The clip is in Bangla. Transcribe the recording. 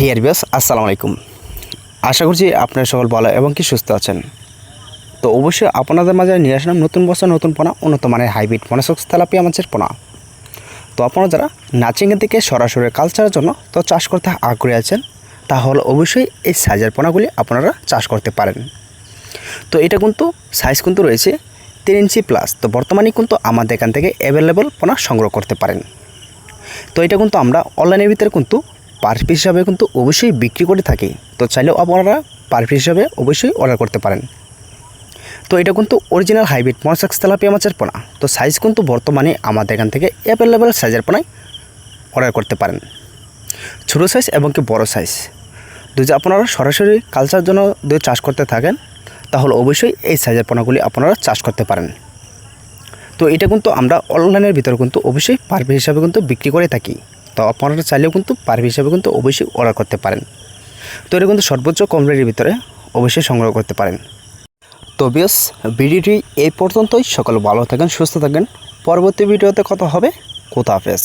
ডিয়ার বিয়াস আসসালামু আলাইকুম। আশা করছি আপনারা সকল ভালো এবং কি সুস্থ আছেন। তো অবশ্যই আপনাদের মাঝে নিয়ে আসলাম নতুন বছর, নতুন পোনা, উন্নত মানের হাইব্রিড মনসক্স তেলাপিয়া মাছের পোনা। তো আপনারা যারা নাচিংয়ের দিকে সরাসরি কালচারের জন্য তো চাষ করতে আগ্রহী আছেন, তাহলে অবশ্যই এই সাইজের পোনাগুলি আপনারা চাষ করতে পারেন। তো এটা কিন্তু সাইজ কিন্তু রয়েছে তিন ইঞ্চি প্লাস তো বর্তমানে কিন্তু আমাদের এখান থেকে অ্যাভেলেবল পোনা সংগ্রহ করতে পারেন। তো এটা কিন্তু আমরা অনলাইনের ভিতরে কিন্তু পার পিস হিসাবে কিন্তু অবশ্যই বিক্রি করে থাকি। তো চাইলেও আপনারা পার পিস হিসাবে অবশ্যই অর্ডার করতে পারেন। তো এটা কিন্তু অরিজিনাল হাইব্রিড মনসাক্স তেলাপিয়া মাছের পোনা। তো সাইজ কিন্তু বর্তমানে আমাদের এখান থেকে অ্যাভেলেবেল সাইজের পোনায় অর্ডার করতে পারেন। ছোটো সাইজ এবং কি বড় সাইজ যদি আপনারা সরাসরি কালচার জন্য যদি চাষ করতে থাকেন, তাহলে অবশ্যই এই সাইজের পোনাগুলি আপনারা চাষ করতে পারেন। তো এটা কিন্তু আমরা অনলাইনের ভিতরে কিন্তু অবশ্যই পার হিসাবে কিন্তু বিক্রি করে থাকি। তো আপনারা চাইলেও কিন্তু পার হিসাবে কিন্তু অবশ্যই অর্ডার করতে পারেন। তো এটা কিন্তু সর্বোচ্চ কম রেটের ভিতরে অবশ্যই সংগ্রহ করতে পারেন। তো বেশ ভিডিওটি এই পর্যন্তই। সকল ভালো থাকেন, সুস্থ থাকেন। পরবর্তী ভিডিওতে কথা হবে। কোথা হাফেজ।